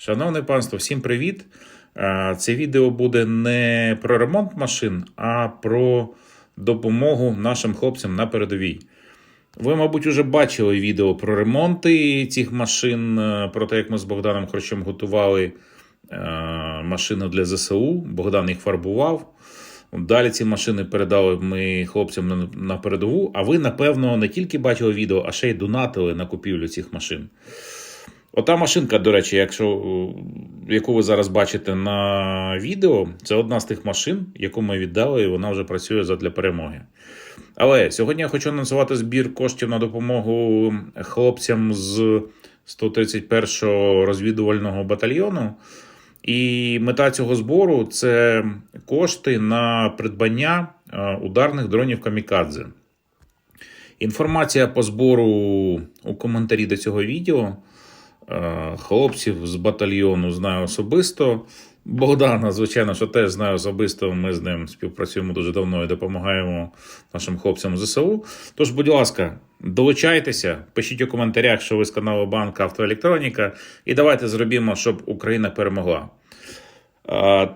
Шановне панство, всім привіт! Е, Це відео буде не про ремонт машин, а про допомогу нашим хлопцям на передовій. Ви, мабуть, вже бачили відео про ремонти цих машин, е, про те, як ми з Богданом Хрущем готували е, машини для ЗСУ. Богдан їх фарбував. Далі ці машини передали ми хлопцям на передову. А ви, напевно, не тільки бачили відео, а ще й донатили на купівлю цих машин. Ота машинка, до речі, якщо, е, яку ви зараз бачите на відео, це одна з тих машин, яку ми віддали, і вона вже працює задля перемоги. Але сьогодні я хочу анонсувати збір коштів на допомогу хлопцям з 131-го розвідувального батальйону. І мета цього збору це кошти на придбання е, ударних дронів Камікадзе. Інформація по збору у коментарі до цього відео. Е, Хлопців з батальйону знаю особисто. Богдана, звичайно, що теж знаю особисто. Ми з ним співпрацюємо дуже давно і допомагаємо нашим хлопцям ЗСУ. Тож, будь ласка, долучайтеся, пишіть у коментарях, що ви з каналу Банк Автоелектроніка, і давайте зробімо, щоб Україна перемогла.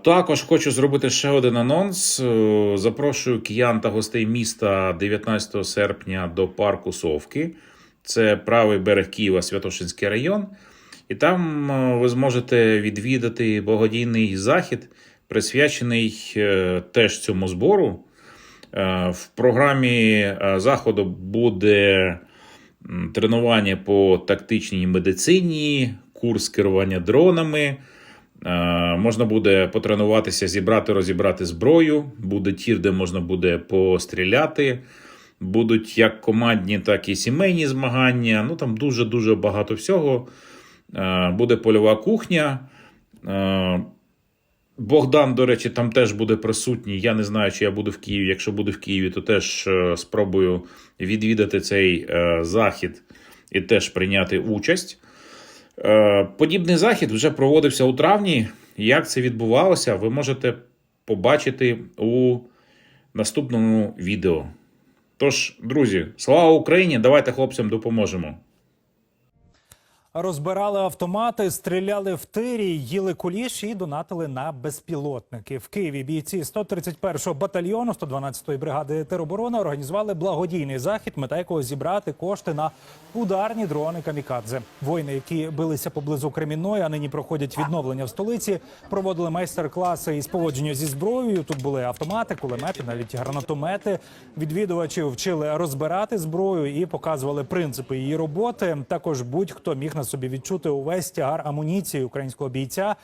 Також хочу зробити ще один анонс. Е, Запрошую киян та гостей міста 19 серпня до парку Совки. Це правий берег Києва, Святошинський район. І там е, ви зможете відвідати благодійний захід, присвячений е, теж цьому збору. Е, В програмі заходу буде тренування по тактичній медицині, курс керування дронами. Можна буде потренуватися, зібрати, розібрати зброю. Буде тір, де можна буде постріляти. Будуть як командні, так і сімейні змагання. Ну там дуже-дуже багато всього. Е, Буде польова кухня. Е, Богдан, до речі, там теж буде присутній. Я не знаю, чи я буду в Києві. Якщо буду в Києві, то теж е, спробую відвідати цей захід і теж прийняти участь. Подібний захід вже проводився у травні. Як це відбувалося, ви можете побачити у наступному відео. Тож, друзі, слава Україні! Давайте хлопцям допоможемо. Розбирали автомати, стріляли в тирі, їли куліш і донатили на безпілотники. В Києві бійці 131-го батальйону 112-ї бригади тероборони організували благодійний захід, мета якого зібрати кошти на ударні дрони камікадзе. Воїни, які билися поблизу Кремінної, а нині проходять відновлення в столиці, проводили майстер-класи із поводження зі зброєю. Тут були автомати, кулемети, навіть гранатомети. Відвідувачі вчили розбирати зброю і показували принципи її роботи. Також будь-хто міг на собі відчути увесь тягар амуніції українського бійця,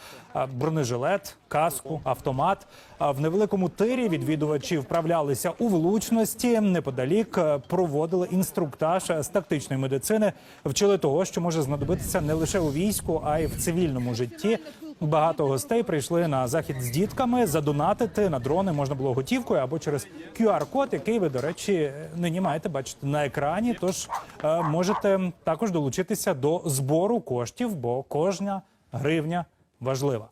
бронежилет, каску, автомат. В невеликому тирі відвідувачі вправлялися у влучності. Неподалік проводили інструктаж з тактичної медицини, вчили того, що може знадобитися не лише у війську, а й в цивільному житті. Багато гостей прийшли на захід з дітками. Задонатити на дрони можна було готівкою або через QR-код, який ви, до речі, нині маєте бачити на екрані. Тож е, можете також долучитися до збору коштів, бо кожна гривня важлива.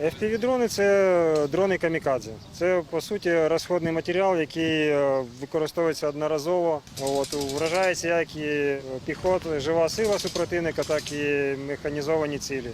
FPV-дрони – це дрони камікадзе. Це по суті розходний матеріал, який е, використовується одноразово. От, вражається як і піхота, жива сила супротивника, так і механізовані цілі.